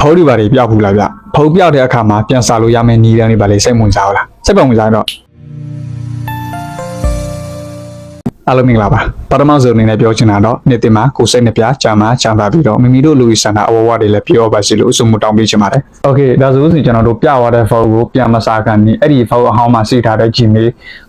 ဖုံးတွေပါတွေပြောက်ဘူးလားဗျဖုံးပြောက်တဲ့အခါမှာပြန်စားလို့ရမယ့်နီးတန်းတွေပါလေစိတ်ဝင်စားဘူးလားစိတ်ပုံဝင်စားရင်တော့ အားလုံးမင်္ဂလာပါပထမဆုံးအနေနဲ့ပြောချင်တာတော့နေ့တင်မှာကိုစိတ်နှပြကြာမှာကြာပါပြီးတော့မိမိတို့လူကြီးဆန္ဒအဝဝတွေလည်းပြောပါစီလို့အစုံမတောင်းပေးချင်ပါတယ်။ Okay ဒါဆိုရင်ကျွန်တော်တို့ပြသွားတဲ့ file ကိုပြန်မစားခံနေအဲ့ဒီ file အဟောင်းမှာစီထားတဲ့ Gmail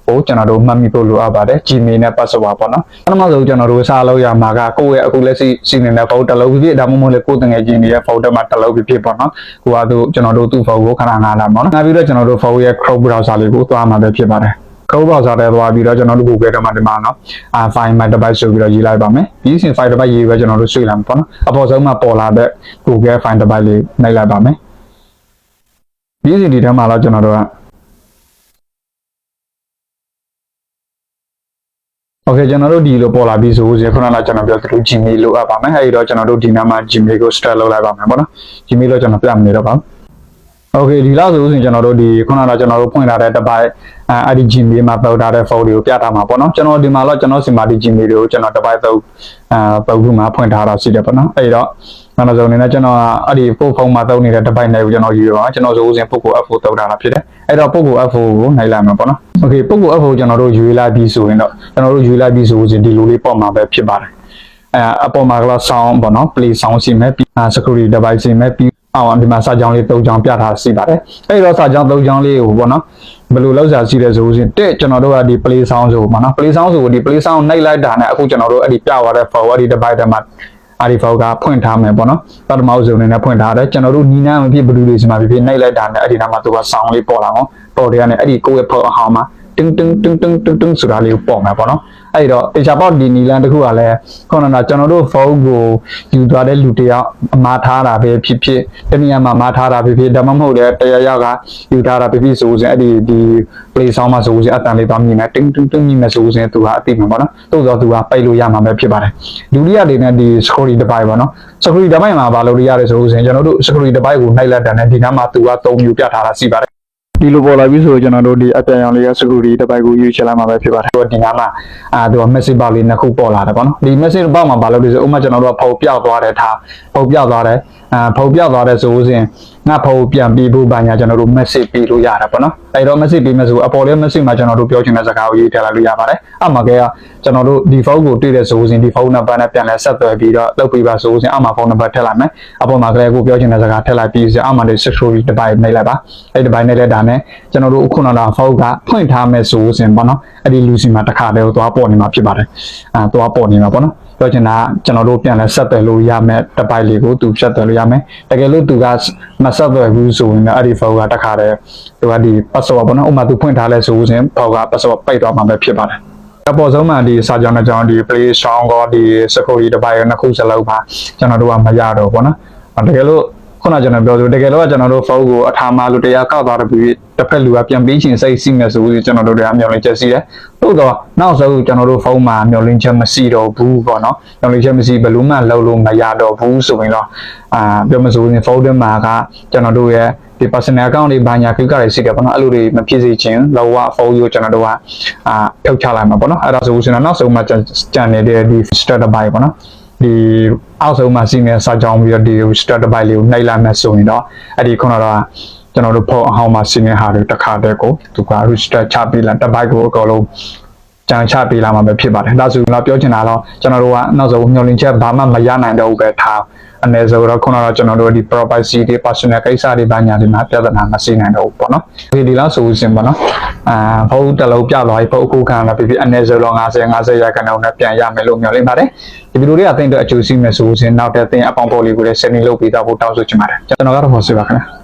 ကိုကျွန်တော်တို့မှတ်မိဖို့လိုအပ်ပါတယ် Gmail နဲ့ password ပေါ့နော်။ပထမဆုံးကျွန်တော်တို့စားလို့ရမှာကကိုယ့်ရဲ့အခုလက်ရှိစီနေတဲ့ file တစ်လုံးပြည့်ဒါမှမဟုတ်လေကိုယ်တငယ်ချင်းတွေရဲ့ file တစ်မှတစ်လုံးပြည့်ပေါ့နော်။ကိုကတို့ကျွန်တော်တို့သူ့ file ကိုခဏငါလာပေါ့နော်။နောက်ပြီးတော့ကျွန်တော်တို့ file ရဲ့ Chrome browser လေးကိုသွားမှာပဲဖြစ်ပါတယ်။ ခုံးပေါက်စာထဲသွားပြီးတော့ကျွန်တော်တို့ Google ကမှဒီမှာနော်အာ file my device ဆိုပြီးတော့ရေးလိုက်ပါမယ်ပြီးရင် file device ရေးပဲကျွန်တော်တို့ဆွေးလိုက်မှာပေါ့နော်အပေါ်ဆုံးမှာပေါ်လာတဲ့ Google file device လေးနှိပ်လိုက်ပါမယ်ပြီးရင်ဒီထဲမှာတော့ကျွန်တော်တို့က Okay ကျွန်တော်တို့ဒီလိုပေါ်လာပြီဆိုရင်ခုနကကျွန်တော်ပြောသလို Gmail လိုအပ်ပါမယ်အဲဒီတော့ကျွန်တော်တို့ဒီနားမှာ Gmail ကို start လုပ်လိုက်ပါမယ်ပေါ့နော် Gmail တော့ကျွန်တော်ပြမနေတော့ပါဘူး โอเคဒီလောက်ဆိုရင်ကျွန်တော်တို့ဒီခုနကကျွန်တော်တို့ဖွင့်ထားတဲ့တစ်ပိုက်အဲအဲ့ဒီ Gmail မှာပေါထားတဲ့ file တွေကိုပြထားမှာပေါ့နော်ကျွန်တော်ဒီမှာတော့ကျွန်တော်စီမှာဒီ Gmail တွေကိုကျွန်တော်တစ်ပိုက်သုံးအဲပုံခုမှာဖွင့်ထားတာရှိတယ်ပေါ့နော်အဲဒီတော့နောက်ဆုံးအနေနဲ့ကျွန်တော်ကအဲ့ဒီပို့ဖုန်းမှာသုံးနေတဲ့တစ်ပိုက်နဲ့ကိုကျွန်တော်ယူတော့ကျွန်တော်ဆိုရင်ပုဂ္ဂိုလ် F4 သုံးထားတာဖြစ်တယ်အဲ့တော့ပုဂ္ဂိုလ် F4 ကိုနှိုက်လိုက်မှာပေါ့နော်โอเคပုဂ္ဂိုလ် F4 ကိုကျွန်တော်တို့ယူလိုက်ပြီးဆိုရင်တော့ကျွန်တော်တို့ယူလိုက်ပြီးဆိုရင်ဒီလိုလေးပေါ့မှာပဲဖြစ်ပါတယ်အဲအပေါ်မှာကလာ sound ပေါ့နော် play sound စီမဲ့ပြီး security device စီမဲ့ပြီး အောင်ဒီမှာစာကြောင်းလေး၃ကြောင်းပြထားစီပါတယ်အဲ့တော့စာကြောင်း၃ကြောင်းလေးကိုပေါ့နော်ဘယ်လိုလောက်စားရှိတယ်ဆိုရင်တဲ့ကျွန်တော်တို့ကဒီ play sound ဆိုပေါ့နော် play sound ဆိုဒီ play sound နှိပ်လိုက်တာနဲ့အခုကျွန်တော်တို့အဲ့ဒီပြသွားတဲ့ forward ဒီ device ထဲမှာအာဒီဖောက်ကဖွင့်ထားမယ်ပေါ့နော်ပထမဆုံးအနေနဲ့ဖွင့်ထားတယ်ကျွန်တော်တို့နီးနားမဖြစ်ဘလူးလေးစီမှာဖြစ်ဖြစ်နှိပ်လိုက်တာနဲ့အဲ့ဒီနားမှာသူက sound လေးပေါ်လာအောင်ပေါ်တယ်ကနေအဲ့ဒီကိုယ့်ရဲ့ဖောက်အဟောင်းမှာတင်းတင်းတင်းတင်းတင်းတင်းဆိုတာလေးကိုပေါ်မှာပေါ့နော် အဲ့တော့တေချာပေါက်ဒီနီလန်တစ်ခုကလည်းခုနကကျွန်တော်တို့ဖုန်းကိုယူသွားတဲ့လူတယောက်အမှားထားတာပဲဖြစ်ဖြစ်တနည်းအားမှာမှားထားတာဖြစ်ဖြစ်ဒါမှမဟုတ်လည်းတရားရောက်ကယူထားတာဖြစ်ဖြစ်ဆိုရင်အဲ့ဒီဒီ play sound မှာဆိုရင်အတန်လေးသွားမြင်မယ်တင်းတင်းတင်းမြင်မယ်ဆိုရင်သူကအသိမှာပေါ့နော်တိုးတော့သူကပိတ်လို့ရမှာပဲဖြစ်ပါတယ်ဒုတိယအနေနဲ့ဒီ security device ပေါ့နော် security device မှာဘာလို့ရရလဲဆိုရင်ကျွန်တော်တို့ security device ကိုနှိုက်လိုက်တာနဲ့ဒီနားမှာသူက3မျိုးပြထားတာရှိပါတယ် ဒီလိုပေါ်လာပြီဆိုကျွန်တော်တို့ဒီအပြန်ရောင်လေးက security device ကိုယူချလာမှာပဲဖြစ်ပါတယ်ဒီနားမှာအာသူက message box လေးနှစ်ခုပေါ်လာတယ်ပေါ့နော်ဒီ message box မှာဘာလို့လဲဆိုဥပမာကျွန်တော်တို့ကဖုန်းပြောက်သွားတယ်ထားဖုန်းပြောက်သွားတယ် အာဖုန်းပြောက်သွားတယ်ဆိုရင်ငါဖုန်းပြန်ပြီးဖို့ဘာညာကျွန်တော်တို့ message ပေးလို့ရတယ်ပေါ့နော်အဲ့တော့ message ပေးမယ်ဆိုအပေါ်လေး message မှာကျွန်တော်တို့ပြောချင်တဲ့စကားကိုရေးထည့်လိုက်လို့ရပါတယ်အမှကဲကကျွန်တော်တို့ဒီဖုန်းကိုတွေ့တဲ့ဆိုရင်ဒီဖုန်းနံပါတ်နဲ့ပြန်လဲဆက်သွယ်ပြီးတော့လုပ်ပေးပါဆိုရင်အမှဖုန်းနံပါတ်ထည့်လိုက်မယ်အပေါ်မှာကလေးကိုပြောချင်တဲ့စကားထည့်လိုက်ပြီးဆိုအမှဒီ security device နှိပ်လိုက်ပါအဲ့ device နှိပ်လိုက်တာနဲ့ကျွန်တော်တို့ခုနကဖုန်းကဖွင့်ထားမယ်ဆိုရင်ပေါ့နော်အဲ့ဒီလူစီမှာတစ်ခါတည်းကိုသွားပေါ်နေမှာဖြစ်ပါတယ်အာသွားပေါ်နေမှာပေါ့နော် ပြောချင်တာကျွန်တော်တို့ပြန်လဲဆက်သွယ်လို့ရမယ်တစ်ပိုက်လေးကိုသူဖြတ်သွယ်လို့ရမယ်တကယ်လို့သူကမဆက်သွယ်ဘူးဆိုရင်လည်းအဲ့ဒီဖုန်းကတစ်ခါတည်းသူကဒီ password ပေါ့နော်ဥပမာသူဖွင့်ထားလဲဆိုရင်ဖုန်းက password ပိတ်သွားမှာပဲဖြစ်ပါတယ်အပေါ်ဆုံးမှာဒီစာကြောင်းနဲ့ကြောင်းဒီ play sound ကောဒီ security device နှစ်ခုစလုံးပါကျွန်တော်တို့ကမရတော့ဘောနော်တကယ်လို့ ခုနကျွန်တော်ပြောသလိုတကယ်လို့ကျွန်တော်တို့ဖုန်းကိုအထာမလို့တရားကောက်သွားတဲ့ပြီးတစ်ဖက်လူကပြန်ပြီးချင်းစိတ်စီးမယ်ဆိုရင်ကျွန်တော်တို့တွေကမျောလင်းချက်စီးတယ်သို့တော့နောက်ဆုံးကျွန်တော်တို့ဖုန်းမှာမျောလင်းချက်မရှိတော့ဘူးပေါ့နော်မျောလင်းချက်မရှိဘယ်လို့မှလုံးလို့မရတော့ဘူးဆိုရင်တော့အာပြောမဆိုရင်ဖုန်းထဲမှာကကျွန်တော်တို့ရဲ့ဒီ personal account တွေဘာညာကိစ္စတွေရှိတယ်ပေါ့နော်အဲ့လိုတွေမဖြစ်စေချင်လောကဖုန်းကိုကျွန်တော်တို့ကအာဖြုတ်ချလိုက်မှာပေါ့နော်အဲ့ဒါဆိုရင်တော့နောက်ဆုံးမှကြံနေတဲ့ဒီ starter buy ပေါ့နော် ဒီအောက်ဆုံးမှာစီးနေစာကြောင်းပြီးတော့ဒီ starter buy လေးကိုနှိပ်လိုက်မယ်ဆိုရင်တော့အဲ့ဒီခုနကတော့ကျွန်တော်တို့ဖုန်းအဟောင်းမှာစီးနေဟာတွေတစ်ခါတည်းကိုသူက register ချပေးလိုက်တစ်ပိုက်ကိုအကုန်လုံးကြံချပေးလာမှာပဲဖြစ်ပါတယ်ဒါဆိုရင်တော့ပြောချင်တာတော့ကျွန်တော်တို့ကနောက်ဆုံးမျှော်လင့်ချက်ဘာမှမရနိုင်တော့ဘူးပဲထား အနည်းဆုံးတော့ခုနကတော့ကျွန်တော်တို့ဒီ privacy တွေ personal ကိစ္စတွေဘာညာတွေမှာပြဿနာမရှိနိုင်တော့ဘူးပေါ့နော်ဒီဒီလောက်ဆိုရင်ပေါ့နော်အာဖုန်းတစ်လုံးပြသွားပြီဖုန်းအခုခံလာပြီအနည်းဆုံးတော့50 50ရာခိုင်နှုန်းနဲ့ပြန်ရမယ်လို့မျှော်လင့်ပါတယ်ဒီဗီဒီယိုလေးအသိတော့အကျိုးရှိမယ်ဆိုရင်နောက်တဲ့သင်အပေါင်းပေါ်လေးကိုလည်း setting လုပ်ပေးတော့ဖို့တောင်းဆိုချင်ပါတယ်ကျွန်တော်ကတော့ဟောဆွေးပါခင်ဗျာ